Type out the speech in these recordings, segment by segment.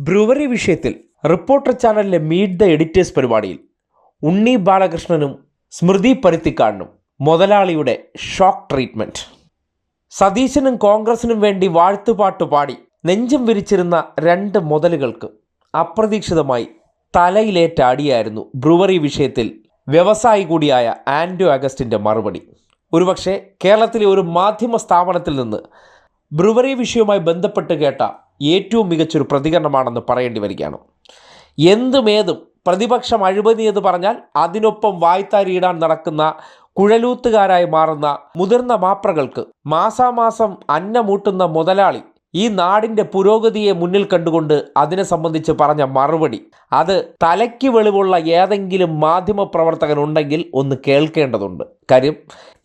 Brewery വിഷയത്തിൽ reporter ചാനലിലെ meet the editors പരിപാടിയിൽ ഉണ്ണി ബാലകൃഷ്ണനും സ്മൃതി പരുത്തിക്കാടിനും മുതലാളിയുടെ ഷോക്ക് ട്രീറ്റ്മെന്റ് സതീശനും കോൺഗ്രസിനും വേണ്ടി വാഴ്ത്തുപാട്ട് പാടി നെഞ്ചം വിരിച്ചിരുന്ന രണ്ട് മുതലുകൾക്ക് അപ്രതീക്ഷിതമായി തലയിലേറ്റ അടിയായിരുന്നു ബ്രുവറി വിഷയത്തിൽ വ്യവസായി കൂടിയായ ആൻഡ്രൂ അഗസ്റ്റിന്റെ മറുപടി. ഒരുപക്ഷെ കേരളത്തിലെ ഒരു മാധ്യമ സ്ഥാപനത്തിൽ നിന്ന് ബ്രുവറി വിഷയവുമായി ബന്ധപ്പെട്ട് കേട്ട ഏറ്റവും മികച്ചൊരു പ്രതികരണമാണെന്ന് പറയേണ്ടി വരികയാണ്. എന്തുമേതും പ്രതിപക്ഷം അഴിമതി എന്ന് പറഞ്ഞാൽ അതിനൊപ്പം വായ്ത്താരിയിടാൻ നടക്കുന്ന കുഴലൂത്തുകാരായി മാറുന്ന മുതിർന്ന മാപ്രകൾക്ക് മാസാമാസം അന്നമൂട്ടുന്ന മുതലാളി ഈ നാടിന്റെ പുരോഗതിയെ മുന്നിൽ കണ്ടുകൊണ്ട് അതിനെ സംബന്ധിച്ച് പറഞ്ഞ മറുപടി. അത് തലയ്ക്ക് വെളിവുള്ള ഏതെങ്കിലും മാധ്യമ പ്രവർത്തകൻ ഉണ്ടെങ്കിൽ ഒന്ന് കേൾക്കേണ്ടതുണ്ട്. കാര്യം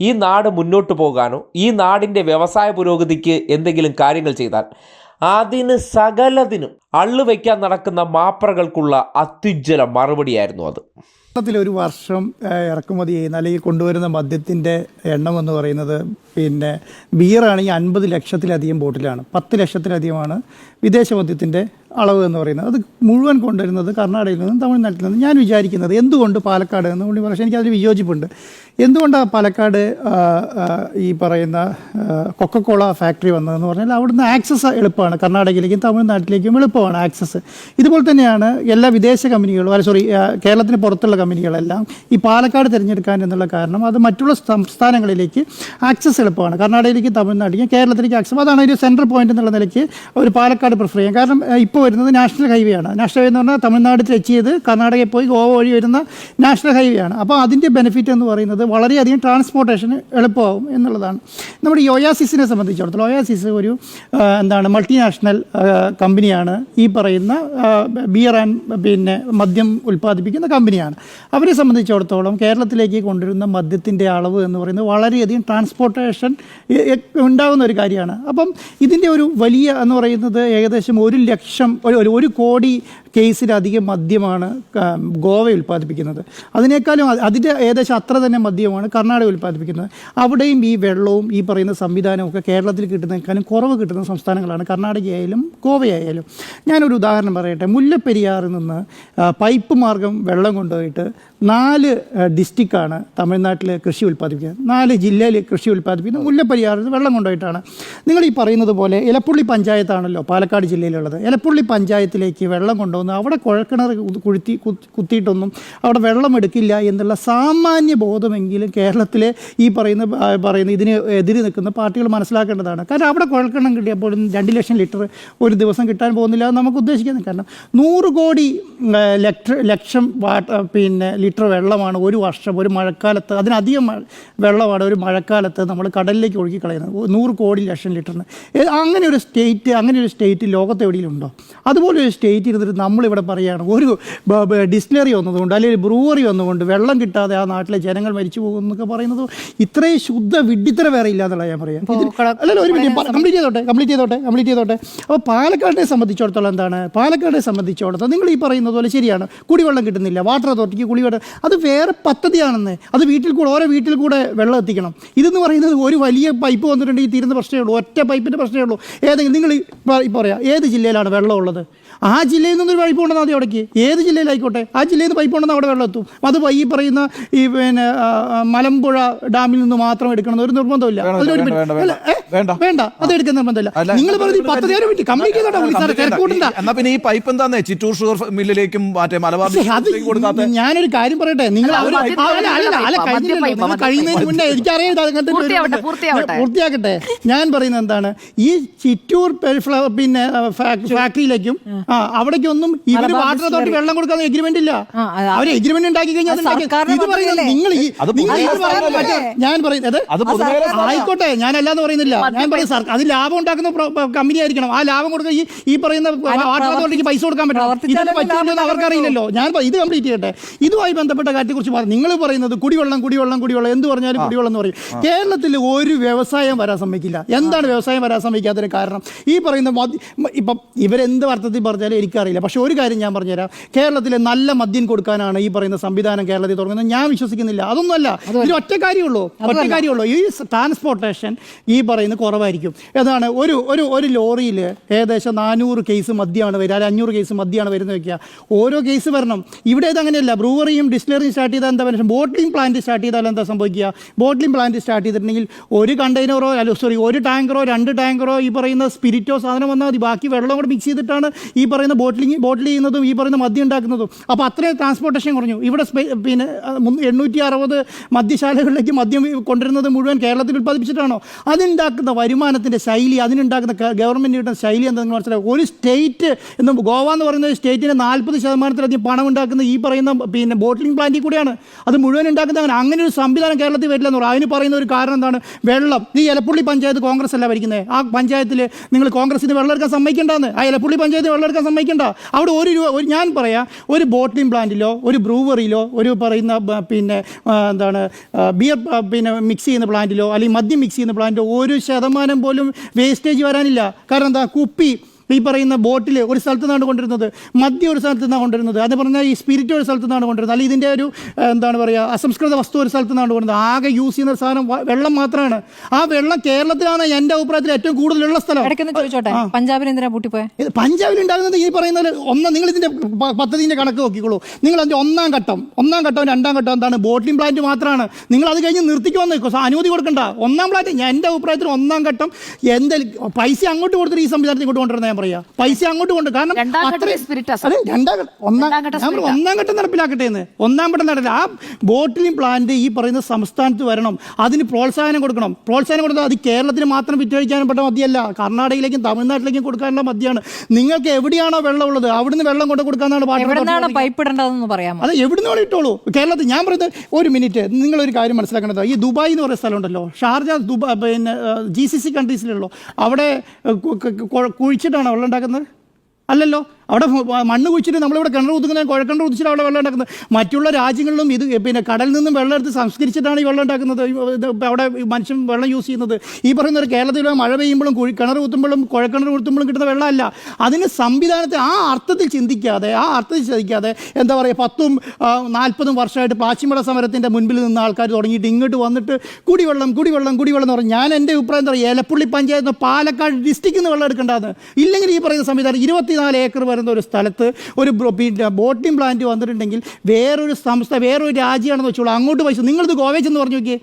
ഈ നാട് മുന്നോട്ട് പോകാനോ ഈ നാടിന്റെ വ്യവസായ പുരോഗതിക്ക് എന്തെങ്കിലും കാര്യങ്ങൾ ചെയ്താൽ അതിന് സകലതിനും അള്ളുവെക്കാൻ നടക്കുന്ന മാപ്രകൾക്കുള്ള അത്യുജ്വല മറുപടിയായിരുന്നു അത്. ഒരു വർഷം ഇറക്കുമതി ചെയ്യുന്ന അല്ലെങ്കിൽ കൊണ്ടുവരുന്ന മദ്യത്തിന്റെ എണ്ണം എന്ന് പറയുന്നത് പിന്നെ ബിയറാണെങ്കിൽ അൻപത് ലക്ഷത്തിലധികം ബോട്ടിലാണ്. പത്ത് ലക്ഷത്തിലധികമാണ് വിദേശ മദ്യത്തിന്റെ അളവ് എന്ന് പറയുന്നത്. അത് മുഴുവൻ കൊണ്ടുവരുന്നത് കർണാടകയിൽ നിന്നും തമിഴ്നാട്ടിൽ നിന്നും. ഞാൻ വിചാരിക്കുന്നത് എന്തുകൊണ്ട് പാലക്കാട് എന്ന് കൊണ്ട് പക്ഷേ എനിക്കതിൽ വിയോജിപ്പുണ്ട്. എന്തുകൊണ്ടാണ് പാലക്കാട് ഈ പറയുന്ന കൊക്കക്കോള ഫാക്ടറി വന്നതെന്ന് പറഞ്ഞാൽ അവിടുന്ന് ആക്സസ് എളുപ്പമാണ്. കർണാടകയിലേക്കും തമിഴ്നാട്ടിലേക്കും എളുപ്പമാണ് ആക്സസ്. ഇതുപോലെ തന്നെയാണ് എല്ലാ വിദേശ കമ്പനികളും അല്ല സോറി കേരളത്തിന് പുറത്തുള്ള കമ്പനികളെല്ലാം ഈ പാലക്കാട് തിരഞ്ഞെടുക്കാൻ എന്നുള്ള കാരണം അത് മറ്റുള്ള സംസ്ഥാനങ്ങളിലേക്ക് ആക്സസ് എളുപ്പമാണ്. കർണാടകയിലേക്കും തമിഴ്നാട്ടിലേക്കും കേരളത്തിലേക്ക് ആക്സസ്. അതാണ് ഒരു സെൻട്രൽ പോയിന്റ് എന്നുള്ള നിലയ്ക്ക് ഒരു പാലക്കാട് പ്രിഫർ ചെയ്യാം. കാരണം ഇപ്പോൾ വരുന്നത് നാഷണൽ ഹൈവേ ആണ് നാഷണൽ ഹൈവേ എന്ന് പറഞ്ഞാൽ തമിഴ്നാട് ടച്ച് ചെയ്ത് കർണാടകയിൽ പോയി ഗോവ വഴി വരുന്ന നാഷണൽ ഹൈവേ ആണ് അപ്പോൾ അതിന്റെ ബെനിഫിറ്റ് എന്ന് പറയുന്നത് വളരെയധികം ട്രാൻസ്പോർട്ടേഷന് എളുപ്പമാകും എന്നുള്ളതാണ്. നമ്മുടെ യോയാസിസിനെ സംബന്ധിച്ചിടത്തോളം ഒയാസിസ് ഒരു എന്താണ് മൾട്ടിനാഷണൽ കമ്പനിയാണ്. ഈ പറയുന്ന ബിയർ ആൻഡ് പിന്നെ മദ്യം ഉൽപ്പാദിപ്പിക്കുന്ന കമ്പനിയാണ്. അവരെ സംബന്ധിച്ചിടത്തോളം കേരളത്തിലേക്ക് കൊണ്ടുവരുന്ന മദ്യത്തിന്റെ അളവ് എന്ന് പറയുന്നത് വളരെയധികം ട്രാൻസ്പോർട്ടേഷൻ ഉണ്ടാകുന്ന ഒരു കാര്യമാണ്. അപ്പം ഇതിന്റെ ഒരു വലിയ എന്ന് പറയുന്നത് ഏകദേശം ഒരു ലക്ഷം ഒരു ഒരു- കോടി കേസിലധികം മദ്യമാണ് ഗോവ ഉൽപ്പാദിപ്പിക്കുന്നത്. അതിനേക്കാളും അതിന്റെ ഏകദേശം അത്ര തന്നെ മദ്യമാണ് കർണാടക ഉൽപ്പാദിപ്പിക്കുന്നത്. അവിടെയും ഈ വെള്ളവും ഈ പറയുന്ന സംവിധാനവും ഒക്കെ കേരളത്തിൽ കിട്ടുന്നതിനേക്കാളും കുറവ് കിട്ടുന്ന സംസ്ഥാനങ്ങളാണ് കർണാടകയായാലും ഗോവയായാലും. ഞാനൊരു ഉദാഹരണം പറയട്ടെ. മുല്ലപ്പെരിയാറിൽ നിന്ന് പൈപ്പ് മാർഗം വെള്ളം കൊണ്ടുപോയിട്ട് നാല് ഡിസ്ട്രിക്റ്റാണ് തമിഴ്നാട്ടിൽ കൃഷി ഉൽപ്പാദിപ്പിക്കുന്നത്. നാല് ജില്ലയിൽ കൃഷി ഉൽപ്പാദിപ്പിക്കുന്നത് മുല്ലപ്പെരിയാറിൽ വെള്ളം കൊണ്ടുപോയിട്ടാണ്. നിങ്ങൾ ഈ പറയുന്നത് പോലെ ഇലപ്പുള്ളി പഞ്ചായത്താണല്ലോ പാലക്കാട് ജില്ലയിലുള്ളത്. ഇലപ്പുള്ളി പഞ്ചായത്തിലേക്ക് വെള്ളം കൊണ്ടുവന്ന് അവിടെ കുഴൽക്കിണർ കുഴുത്തി കുത്തിയിട്ടൊന്നും അവിടെ വെള്ളം എടുക്കില്ല എന്നുള്ള സാമാന്യ ബോധമെങ്കിലും കേരളത്തിലെ ഈ പറയുന്ന പറയുന്ന ഇതിന് എതിര് നിൽക്കുന്ന പാർട്ടികൾ മനസ്സിലാക്കേണ്ടതാണ്. കാരണം അവിടെ കുഴൽക്കിണം കിട്ടിയപ്പോൾ രണ്ട് ലക്ഷം ലിറ്റർ ഒരു ദിവസം കിട്ടാൻ പോകുന്നില്ല എന്ന് നമുക്ക് ഉദ്ദേശിക്കുന്നത് കാരണം നൂറ് കോടി ആ, ലക്ഷ പിന്നെ ലിറ്റർ വെള്ളമാണ് ഒരു വർഷം ഒരു മഴക്കാലത്ത് അതിനധികം വെള്ളമാണ് ഒരു മഴക്കാലത്ത് നമ്മൾ കടലിലേക്ക് ഒഴുകി കളയുന്നത് നൂറ് കോടി ലക്ഷം ലിറ്ററിന്. അങ്ങനെ ഒരു സ്റ്റേറ്റ് അങ്ങനെ ഒരു സ്റ്റേറ്റ് ലോകത്ത് എവിടെയെങ്കിലും ഉണ്ടോ അതുപോലെ ഒരു സ്റ്റേറ്റ് ഇരുന്നിട്ട് നമ്മളിവിടെ പറയുകയാണ് ഒരു ഡിസ്റ്റിലറി വന്നതുകൊണ്ട് അല്ലെങ്കിൽ ബ്രൂവറി വന്നുകൊണ്ട് വെള്ളം കിട്ടാതെ ആ നാട്ടിലെ ജനങ്ങൾ മരിച്ചു പോകും എന്നൊക്കെ പറയുന്നത് ഇത്രയും ശുദ്ധ വിഡ്ഢിത്തര വേറെ ഇല്ലാന്നുള്ള ഞാൻ പറയാം. അല്ലല്ലോ ഒരു മിനിറ്റ് കംപ്ലീറ്റ് ചെയ്തോട്ടെ കംപ്ലീറ്റ് ചെയ്തോട്ടെ കംപ്ലീറ്റ് ചെയ്തോട്ടെ. അപ്പോൾ പാലക്കാടിനെ സംബന്ധിച്ചിടത്തോളം എന്താണ്? പാലക്കാടിനെ സംബന്ധിച്ചിടത്തോളം നിങ്ങൾ ഈ പറയുന്നത് പോലെ ശരിയാണ്. കുടിവെള്ളം കിട്ടുന്നില്ല വാട്ടർ അതോറിറ്റിക്ക് കുടിവെള്ളം അത് വേറെ പദ്ധതിയാണെന്ന്. അത് വീട്ടിൽ കൂടെ ഓരോ വീട്ടിൽ കൂടെ വെള്ളം എത്തിക്കണം. ഇതെന്ന് പറയുന്നത് ഒരു വലിയ പൈപ്പ് വന്നിട്ടുണ്ടെങ്കിൽ തീരുന്ന പ്രശ്നമേ ഉള്ളൂ. ഒറ്റ പൈപ്പിന്റെ പ്രശ്നമേ ഉള്ളൂ. ഏതെങ്കിലും നിങ്ങൾ ഇപ്പോൾ പറയാം ഏത് ജില്ലയിലാണ് വെള്ളമുള്ളത് ആ ജില്ലയിൽ നിന്നൊരു പൈപ്പ് കൊണ്ടുവന്നാൽ മതി അവിടേക്ക് ഏത് ജില്ലയിലായിക്കോട്ടെ ആ ജില്ലയിൽ നിന്ന് പൈപ്പ് കൊണ്ടുവന്നാൽ അവിടെ വെള്ളം എത്തും അത് ഈ പറയുന്ന ഈ പിന്നെ മലമ്പുഴ ഡാമിൽ നിന്ന് മാത്രം എടുക്കണം ഒരു നിർബന്ധമില്ല വേണ്ട, അത് എടുക്കുന്ന നിർബന്ധമില്ല നിങ്ങൾ പറഞ്ഞ ഒരു പദ്ധതി ഒരു കംപ്ലീറ്റ് ചെയ്തോട്ടെ പിന്നെ ഈ പൈപ്പ് എന്താന്നേ ചിറ്റൂർ ഷുഗർ മില്ലിലേക്കും മറ്റേ മലബാർ ഞാനൊരു കാര്യം പറയട്ടെ നിങ്ങൾ കഴിയുന്നതിന് മുന്നേ എനിക്കറിയാം ഒരു പൂർത്തിയാക്കട്ടെ ഞാൻ പറയുന്നത് എന്താണ് ഈ ചിറ്റൂർ പിന്നെ ഫാക്ടറിയിലേക്കും ആ അവിടേക്കൊന്നും ഇവർ വാട്ടർ അതോറിറ്റി വെള്ളം കൊടുക്കാൻ എഗ്രിമെന്റ് ഇല്ല. ആ, അവർ എഗ്രിമെന്റ് ഉണ്ടാക്കി കഴിഞ്ഞാൽ ഇത് പറയുന്നത് നിങ്ങൾ ഞാൻ പറയുന്നത് ആയിക്കോട്ടെ ഞാൻ അല്ലാന്ന് പറയുന്നില്ല. ഞാൻ പറയും സർ അത് ലാഭം ഉണ്ടാക്കുന്ന കമ്പനി ആയിരിക്കണം. ആ ലാഭം കൊടുക്കുക ഈ പറയുന്ന വാട്ടർ അതോറിറ്റിക്ക് പൈസ കൊടുക്കാൻ പറ്റും ഇതിന് പറ്റുമല്ലോ അവർക്കറിയില്ലല്ലോ. ഞാൻ ഇത് കംപ്ലീറ്റ് ചെയ്യട്ടെ. ഇതുമായി ബന്ധപ്പെട്ട കാര്യത്തെക്കുറിച്ച് പറഞ്ഞു നിങ്ങൾ പറയുന്നത് കുടിവെള്ളം കുടിവെള്ളം കുടിവെള്ളം എന്ത് പറഞ്ഞാലും കുടിവെള്ളം എന്ന് പറയും. കേരളത്തിൽ ഒരു വ്യവസായം വരാൻ സമ്മതിക്കില്ല. എന്താണ് വ്യവസായം വരാൻ സമ്മതിക്കാത്തതിന് കാരണം? ഈ പറയുന്ന ഇപ്പം ഇവരെന്ത് അർത്ഥത്തിൽ പറഞ്ഞാലും എനിക്കറിയില്ല. പക്ഷേ ഒരു കാര്യം ഞാൻ പറഞ്ഞുതരാം. കേരളത്തിലെ നല്ല മദ്യം കൊടുക്കാനാണ് ഈ പറയുന്ന സംവിധാനം കേരളത്തിൽ തുടങ്ങുന്നത്. ഞാൻ വിശ്വസിക്കുന്നില്ല. അതൊന്നുമല്ല. ഇതിന് ഒറ്റ കാര്യമുള്ളൂ ഒറ്റ കാര്യമുള്ളൂ ഈ ട്രാൻസ്പോർട്ടേഷൻ ഈ പറയുന്ന കുറവായിരിക്കും. ഏതാണ്? ഒരു ഒരു ഒരു ലോറിയിൽ ഏകദേശം നാനൂറ് കേസ് മദ്യമാണ് വരിക. അല്ലെങ്കിൽ അഞ്ഞൂറ് കേസ് മദ്യമാണ് വരുന്നത് വെക്കുക ഓരോ കേസ് വരണം. ഇവിടെ ഇത് അങ്ങനെയല്ല. ബ്രൂവറിയും ഡിസ്റ്റിലറിയും സ്റ്റാർട്ട് ചെയ്താൽ എന്താ പറയുക? ബോട്ട്ലിംഗ് പ്ലാന്റ് സ്റ്റാർട്ട് ചെയ്താൽ എന്താ സംഭവിക്കുക? ബോട്ട്ലിംഗ് പ്ലാന്റ് സ്റ്റാർട്ട് ചെയ്തിട്ടുണ്ടെങ്കിൽ ഒരു കണ്ടെയ്നറോ അല്ല സോറി ഒരു ടാങ്കറോ രണ്ട് ടാങ്കറോ ഈ പറയുന്ന സ്പിരിറ്റോ സാധനം വന്നാൽ മതി. ബാക്കി വെള്ളം കൂടെ മിക്സ് ചെയ്തിട്ടാണ് ഈ പറയുന്ന ബോട്ട്ലിംഗ് ബോട്ടിൽ ചെയ്യുന്നതും ഈ പറയുന്ന മദ്യം ഉണ്ടാക്കുന്നതും. അപ്പോൾ അത്രയും ട്രാൻസ്പോർട്ടേഷൻ കുറഞ്ഞു. ഇവിടെ പിന്നെ എണ്ണൂറ്റി അറുപത് മദ്യശാലകളിലേക്ക് മദ്യം കൊണ്ടുവരുന്നത് മുഴുവൻ കേരളത്തിൽ ഉൽപ്പാദിപ്പിച്ചിട്ടാണോ? അതിനുണ്ടാക്കുന്ന വരുമാനത്തിന്റെ ശൈലി അതിനുണ്ടാക്കുന്ന ഗവൺമെന്റ് കിട്ടുന്ന ശൈലി എന്താണെന്ന് മനസ്സിലാക്കുക ഒരു സ്റ്റേറ്റ് എന്ന് ഗോവ എന്ന് പറയുന്ന സ്റ്റേറ്റിന്റെ നാൽപ്പത് ശതമാനത്തിലധികം പണം ഉണ്ടാക്കുന്ന ഈ പറയുന്ന പിന്നെ ബോട്ടിലിംഗ് പ്ലാന്റിൽ കൂടിയാണ്. അത് മുഴുവൻ ഉണ്ടാക്കുന്ന അങ്ങനെ അങ്ങനെ ഒരു സംവിധാനം കേരളത്തിൽ വരില്ല എന്ന് പറയും. അതിന് പറയുന്ന ഒരു കാരണം എന്താണ്? വെള്ളം. ഈ എലപ്പുള്ളി പഞ്ചായത്ത് കോൺഗ്രസ് അല്ല ഭരിക്കുന്നത് ആ പഞ്ചായത്തിൽ നിങ്ങൾ കോൺഗ്രസിന് വെള്ളം എടുക്കാൻ സമ്മതിക്കേണ്ടെന്ന്. ആ എലപ്പുള്ളി പഞ്ചായത്ത് വെള്ളം എടുക്കാൻ സമ്മതിക്കേണ്ട. അവിടെ ഒരു രൂപ ഒരു ഞാൻ പറയാം ഒരു ബോട്ടിലിംഗ് പ്ലാന്റിലോ ഒരു ബ്രൂവറിയിലോ ഒരു പറയുന്ന പിന്നെ എന്താണ് ബിയർ പിന്നെ മിക്സ് ചെയ്യുന്ന പ്ലാന്റിലോ അല്ലെങ്കിൽ മദ്യം മിക്സ് ചെയ്യുന്ന പ്ലാന്റിലോ ഒരു ശതമാനം പോലും വേസ്റ്റേജ് വരാനില്ല. കാരണം എന്താ? കുപ്പി. ഈ പറയുന്ന ബോട്ടിൽ ഒരു സ്ഥലത്ത് നിന്നാണ് കൊണ്ടുവരുന്നത് മദ്യം ഒരു സ്ഥലത്ത് നിന്നാണ് കൊണ്ടുവരുന്നത് അത് പറഞ്ഞാൽ ഈ സ്പിരിറ്റ് ഒരു സ്ഥലത്ത് നിന്നാണ് കൊണ്ടുവരുന്നത് അല്ലെങ്കിൽ ഇതിന്റെ ഒരു എന്താണ് പറയുക അസംസ്കൃത വസ്തു ഒരു സ്ഥലത്ത് നിന്നാണ് കൊണ്ടുവരുന്നത്. ആകെ യൂസ് ചെയ്യുന്ന ഒരു സാധനം വെള്ളം മാത്രമാണ് ആ വെള്ളം കേരളത്തിലാണ് എന്റെ അഭിപ്രായത്തിൽ ഏറ്റവും കൂടുതലുള്ള സ്ഥലം. പഞ്ചാബിൽ എന്തിനാ പൂട്ടിപ്പോയത് ഇത് പഞ്ചാബിൽ ഉണ്ടാകുന്നത് ഈ പറയുന്ന ഒന്ന് നിങ്ങൾ ഇതിന്റെ പദ്ധതിന്റെ കണക്ക് നോക്കിക്കോളൂ. നിങ്ങൾ അതിന്റെ ഒന്നാം ഘട്ടം ഒന്നാം ഘട്ടം രണ്ടാം ഘട്ടം എന്താണ് ബോട്ടിംഗ് പ്ലാന്റ് മാത്രമാണ് നിങ്ങൾ അത് കഴിഞ്ഞ് നിർത്തിക്കുമെന്ന് സ- അനുമതി കൊടുക്കണ്ട. ഒന്നാം പ്ലാന്റ് ഞാൻ എന്റെ അഭിപ്രായത്തിൽ ഒന്നാം ഘട്ടം എന്തെങ്കിലും പൈസ അങ്ങോട്ട് കൊടുത്തിട്ട് ഈ സംവിധാനത്തിൽ ഇങ്ങോട്ട് കൊണ്ടുവരുന്നത് ഞാൻ പറയാ. പൈസ അങ്ങോട്ട് കൊണ്ട് കാരണം അതെ രണ്ടാം ഒന്നാം ഞാൻ. ഒന്നാം ഘട്ടം നടപ്പിലാക്കട്ടെ എന്ന്. ഒന്നാം ഘട്ടം നടക്കില്ല ആ ബോട്ടിലിംഗ് പ്ലാന്റ് ഈ പറയുന്ന സംസ്ഥാനത്ത് വരണം. അതിന് പ്രോത്സാഹനം കൊടുക്കണം. പ്രോത്സാഹനം കൊടുത്താൽ അത് കേരളത്തിന് മാത്രം വിറ്റഴിക്കാനും പെട്ട മതിയല്ല. കർണാടകയിലേക്കും തമിഴ്നാട്ടിലേക്കും കൊടുക്കാനുള്ള മതിയാണ്. നിങ്ങൾക്ക് എവിടെയാണോ വെള്ളം ഉള്ളത് അവിടുന്ന് വെള്ളം കൊണ്ട് കൊടുക്കാന്നാണ് അത് എവിടുന്ന് വേണം ഇട്ടോളൂ. കേരളത്തിൽ ഞാൻ പറയുന്നത് ഒരു മിനിറ്റ് നിങ്ങളൊരു കാര്യം മനസ്സിലാക്കേണ്ടത്. ഈ ദുബായ് എന്ന് പറയുന്ന സ്ഥലമുണ്ടല്ലോ. ഷാർജ ദുബായ് പിന്നെ ജി സി സി കൺട്രീസിലുള്ളൂ അവിടെ ഏഹ്, വെള്ളം ഉണ്ടാക്കുന്നത്? അല്ലല്ലോ. അവിടെ മണ്ണ് കുഴിച്ചിട്ട് നമ്മളിവിടെ കിണർ കുത്തുന്ന കുഴക്കിണർ കുതിച്ചിട്ട് അവിടെ വെള്ളം ഉണ്ടാക്കുന്നത്. മറ്റുള്ള രാജ്യങ്ങളിലും ഇത് പിന്നെ കടലിൽ നിന്നും വെള്ളം എടുത്ത് സംസ്കരിച്ചിട്ടാണ് ഈ വെള്ളം ഉണ്ടാക്കുന്നത്. അവിടെ മനുഷ്യൻ വെള്ളം യൂസ് ചെയ്യുന്നത്. ഈ പറയുന്ന ഒരു കേരളത്തിൽ മഴ പെയ്യുമ്പോഴും കുഴി കിണർ കുത്തുമ്പോഴും കുഴക്കിണർ കുത്തുമ്പോഴും കിട്ടുന്ന വെള്ളമല്ല. അതിന് സംവിധാനത്തെ ആ അർത്ഥത്തിൽ ചിന്തിക്കാതെ ആ അർത്ഥത്തിൽ ചിന്തിക്കാതെ എന്താ പറയുക പത്തും നാൽപ്പതും വർഷമായിട്ട് പാച്ചിമട സമരത്തിന്റെ മുൻപിൽ നിന്ന് ആൾക്കാർ തുടങ്ങിയിട്ട് ഇങ്ങോട്ട് വന്നിട്ട് കുടിവെള്ളം കുടിവെള്ളം കുടിവെള്ളം എന്ന് പറഞ്ഞാൽ ഞാൻ എന്റെ അഭിപ്രായം എന്താ പറയുക ഏലപ്പുള്ളി പഞ്ചായത്ത് പാലക്കാട് ഡിസ്ട്രിക്റ്റിൽ നിന്ന് വെള്ളം എടുക്കേണ്ടത് ഇല്ലെങ്കിൽ ഈ പറയുന്ന സംവിധാനം ഇരുപത്തിനാല് ഏക്കർ വരുന്ന ഒരു സ്ഥലത്ത് ഒരു പിന്നെ ബോട്ടിംഗ് പ്ലാന്റ് വന്നിട്ടുണ്ടെങ്കിൽ വേറൊരു സംസ്ഥ വേറൊരു രാജ്യമാണെന്ന് വെച്ചോളൂ. അങ്ങോട്ട് പൈസ നിങ്ങളിത് ഗോവേജ് എന്ന് പറഞ്ഞു നോക്കിയേ.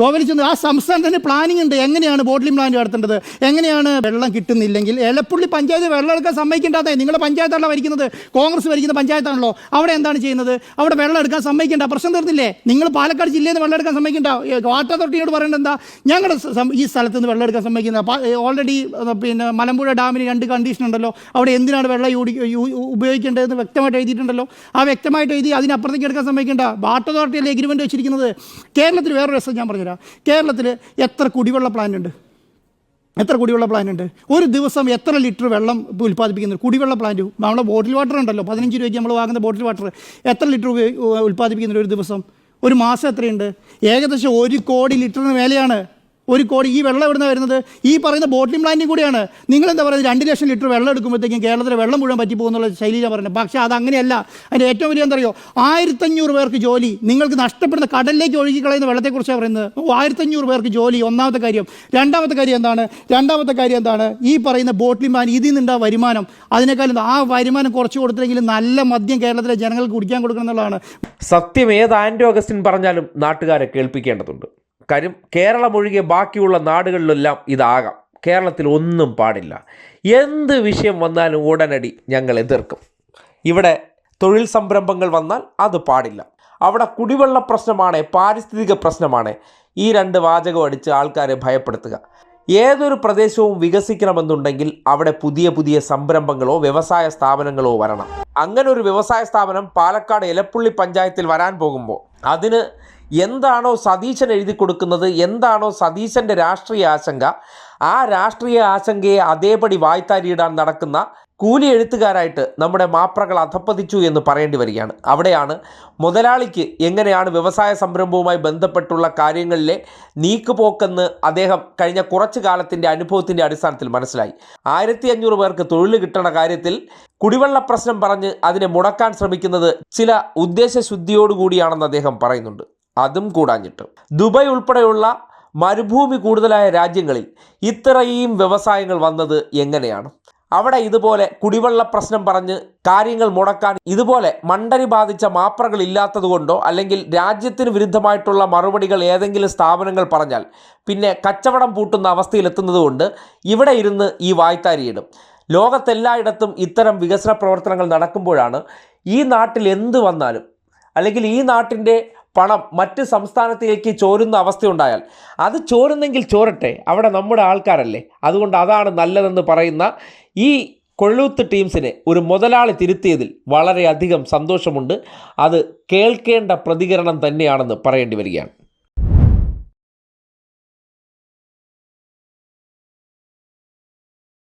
ഗോവയിൽ ചെന്ന് ആ സംസ്ഥാനത്തിന് പ്ലാനിംഗ് ഉണ്ട്. എങ്ങനെയാണ് ബോട്ടിലിംഗ് പ്ലാന്റ് നടത്തേണ്ടത്? എങ്ങനെയാണ് വെള്ളം കിട്ടുന്നില്ലെങ്കിൽ? എലപ്പുള്ളി പഞ്ചായത്ത് വെള്ളം എടുക്കാൻ സമ്മതിക്കേണ്ടാതെ നിങ്ങളുടെ പഞ്ചായത്താണല്ലോ ഭരിക്കുന്നത്. കോൺഗ്രസ് ഭരിക്കുന്ന പഞ്ചായത്താണല്ലോ. അവിടെ എന്താണ് ചെയ്യുന്നത്? അവിടെ വെള്ളം എടുക്കാൻ സമ്മതിക്കേണ്ട. പ്രശ്നം തീർന്നില്ലേ? നിങ്ങൾ പാലക്കാട് ജില്ലയിൽ നിന്ന് വെള്ളം എടുക്കാൻ സമ്മതിക്കേണ്ട. വാട്ടർ അതോറിറ്റിയോട് പറയേണ്ടത് എന്താ? ഞങ്ങളുടെ ഈ സ്ഥലത്ത് നിന്ന് വെള്ളം എടുക്കാൻ സമ്മതിക്കുന്നത് ഓൾറെഡി പിന്നെ മലമ്പുഴ ഡാമിന് രണ്ട് കണ്ടീഷൻ ഉണ്ടല്ലോ. അവിടെ എന്തിനാണ് വെള്ളം ഉപയോഗിക്കേണ്ടതെന്ന് വ്യക്തമായിട്ട് എഴുതിയിട്ടുണ്ടല്ലോ. ആ വ്യക്തമായിട്ട് എഴുതി അതിനപ്പുറത്തേക്ക് എടുക്കാൻ സമ്മതിക്കേണ്ട. വാട്ടർ അതോറിറ്റിയല്ലേ എഗ്രിമെന്റ് വെച്ചിരിക്കുന്നത്? കേരളത്തിൽ വേറൊരു രസം ഞാൻ പറഞ്ഞുതരാം. കേരളത്തിൽ എത്ര കുടിവെള്ള പ്ലാന്റ് ഉണ്ട് എത്ര കുടിവെള്ള പ്ലാന്റ് ഉണ്ട് ഒരു ദിവസം എത്ര ലിറ്റർ വെള്ളം ഉൽപ്പാദിപ്പിക്കുന്നു? കുടിവെള്ള പ്ലാന്റ് നമ്മുടെ ബോട്ടിൽ വാട്ടർ ഉണ്ടല്ലോ പതിനഞ്ച് രൂപയ്ക്ക് നമ്മൾ വാങ്ങുന്ന ബോട്ടിൽ വാട്ടർ. എത്ര ലിറ്റർ ഉൽപ്പാദിപ്പിക്കുന്നുണ്ട് ഉൽപ്പാദിപ്പിക്കുന്നു ഒരു ദിവസം? ഒരു മാസം എത്രയുണ്ട്? ഏകദേശം ഒരു കോടി ലിറ്ററിന് മേലെയാണ് ഒരു കോടി ഈ വെള്ളം എവിടുന്ന വരുന്നത്? ഈ പറയുന്ന ബോട്ടിലിംഗ് പ്ലാന്റും കൂടിയാണ്. നിങ്ങൾ എന്താ പറയുന്നത്? രണ്ട് ലക്ഷം ലിറ്റർ വെള്ളം എടുക്കുമ്പോഴത്തേക്കും കേരളത്തിലെ വെള്ളം മുഴുവൻ പറ്റി പോകുന്നുള്ള ശൈലിയാണ് പറയുന്നത്. പക്ഷേ അത് അങ്ങനെയല്ല അതിന്റെ ഏറ്റവും വലിയ എന്താ അറിയോ ആയിരത്തഞ്ഞൂറ് പേർക്ക് ജോലി. നിങ്ങൾക്ക് നഷ്ടപ്പെടുന്ന കടലിലേക്ക് ഒഴുകി കളയുന്ന വെള്ളത്തെക്കുറിച്ചാണ് പറയുന്നത് ആയിരത്തഞ്ഞൂറ് പേർക്ക് ജോലി. ഒന്നാമത്തെ കാര്യം. രണ്ടാമത്തെ കാര്യം എന്താണ്? രണ്ടാമത്തെ കാര്യം എന്താണ്? ഈ പറയുന്ന ബോട്ടിലിംഗ് പ്ലാൻ ഇതിൽ നിന്നുണ്ടാ വരുമാനം. അതിനേക്കാളും ആ വരുമാനം കുറച്ച് കൊടുത്തില്ലെങ്കിൽ നല്ല മദ്യം കേരളത്തിലെ ജനങ്ങൾക്ക് കുടിക്കാൻ കൊടുക്കണം എന്നുള്ളതാണ്. സത്യം ഏത് ആൻഡോ അഗസ്റ്റിൻ പറഞ്ഞാലും നാട്ടുകാരെ കേൾപ്പിക്കേണ്ടതുണ്ട്. കാര്യം കേരളം ഒഴികെ ബാക്കിയുള്ള നാടുകളിലെല്ലാം ഇതാകാം. കേരളത്തിൽ ഒന്നും പാടില്ല. എന്ത് വിഷയം വന്നാലും ഉടനടി ഞങ്ങൾ എതിർക്കും. ഇവിടെ തൊഴിൽ സംരംഭങ്ങൾ വന്നാൽ അത് പാടില്ല. അവിടെ കുടിവെള്ള പ്രശ്നമാണ് പാരിസ്ഥിതിക പ്രശ്നമാണ്. ഈ രണ്ട് വാചകം അടിച്ച് ആൾക്കാരെ ഭയപ്പെടുത്തുക. ഏതൊരു പ്രദേശവും വികസിക്കണമെന്നുണ്ടെങ്കിൽ അവിടെ പുതിയ പുതിയ സംരംഭങ്ങളോ വ്യവസായ സ്ഥാപനങ്ങളോ വരണം. അങ്ങനെ ഒരു വ്യവസായ സ്ഥാപനം പാലക്കാട് എലപ്പുള്ളി പഞ്ചായത്തിൽ വരാൻ പോകുമ്പോൾ അതിന് എന്താണോ സതീശൻ എഴുതി കൊടുക്കുന്നത് എന്താണോ സതീശന്റെ രാഷ്ട്രീയ ആശങ്ക ആ രാഷ്ട്രീയ ആശങ്കയെ അതേപടി വായ്ത്താരിയിടാൻ നടക്കുന്ന കൂലി എഴുത്തുകാരായിട്ട് നമ്മുടെ മാപ്രകൾ അധപ്പതിച്ചു എന്ന് പറയേണ്ടി വരികയാണ്. അവിടെയാണ് മുതലാളിക്ക് എങ്ങനെയാണ് വ്യവസായ സംരംഭവുമായി ബന്ധപ്പെട്ടുള്ള കാര്യങ്ങളിലെ നീക്കുപോക്കെന്ന് അദ്ദേഹം കഴിഞ്ഞ കുറച്ചു കാലത്തിന്റെ അനുഭവത്തിന്റെ അടിസ്ഥാനത്തിൽ മനസ്സിലായി. ആയിരത്തി അഞ്ഞൂറ് പേർക്ക് തൊഴിൽ കിട്ടണ കാര്യത്തിൽ കുടിവെള്ള പ്രശ്നം പറഞ്ഞ് അതിനെ മുടക്കാൻ ശ്രമിക്കുന്നത് ചില ഉദ്ദേശശുദ്ധിയോടുകൂടിയാണെന്ന് അദ്ദേഹം പറയുന്നുണ്ട്. അതും കൂടാഞ്ഞിട്ട്. ദുബായ് ഉൾപ്പെടെയുള്ള മരുഭൂമി കൂടുതലായ രാജ്യങ്ങളിൽ ഇത്രയും വ്യവസായങ്ങൾ വന്നത് എങ്ങനെയാണ്? അവിടെ ഇതുപോലെ കുടിവെള്ള പ്രശ്നം പറഞ്ഞ് കാര്യങ്ങൾ മുടക്കാൻ ഇതുപോലെ മണ്ടരി ബാധിച്ച മാപ്രകൾ ഇല്ലാത്തതുകൊണ്ടോ അല്ലെങ്കിൽ രാജ്യത്തിന് വിരുദ്ധമായിട്ടുള്ള മറുപടികൾ ഏതെങ്കിലും സ്ഥാപനങ്ങൾ പറഞ്ഞാൽ പിന്നെ കച്ചവടം പൂട്ടുന്ന അവസ്ഥയിലെത്തുന്നതുകൊണ്ട് ഇവിടെ ഇരുന്ന് ഈ വായ്ത്താരിയിടും ലോകത്തെല്ലായിടത്തും ഇത്തരം വികസന പ്രവർത്തനങ്ങൾ നടക്കുമ്പോഴാണ് ഈ നാട്ടിൽ എന്ത് വന്നാലും അല്ലെങ്കിൽ ഈ നാട്ടിന്റെ പണം മറ്റ് സംസ്ഥാനത്തേക്ക് ചോരുന്ന അവസ്ഥയുണ്ടായാൽ അത് ചോരുന്നെങ്കിൽ ചോരട്ടെ. അവിടെ നമ്മുടെ ആൾക്കാരല്ലേ. അതുകൊണ്ട് അതാണ് നല്ലതെന്ന് പറയുന്ന ഈ കൊള്ളൂത്ത് ടീംസിനെ ഒരു മുതലാളി തിരുത്തിയതിൽ വളരെയധികം സന്തോഷമുണ്ട്. അത് കേൾക്കേണ്ട പ്രതികരണം തന്നെയാണെന്ന് പറയേണ്ടി വരികയാണ്.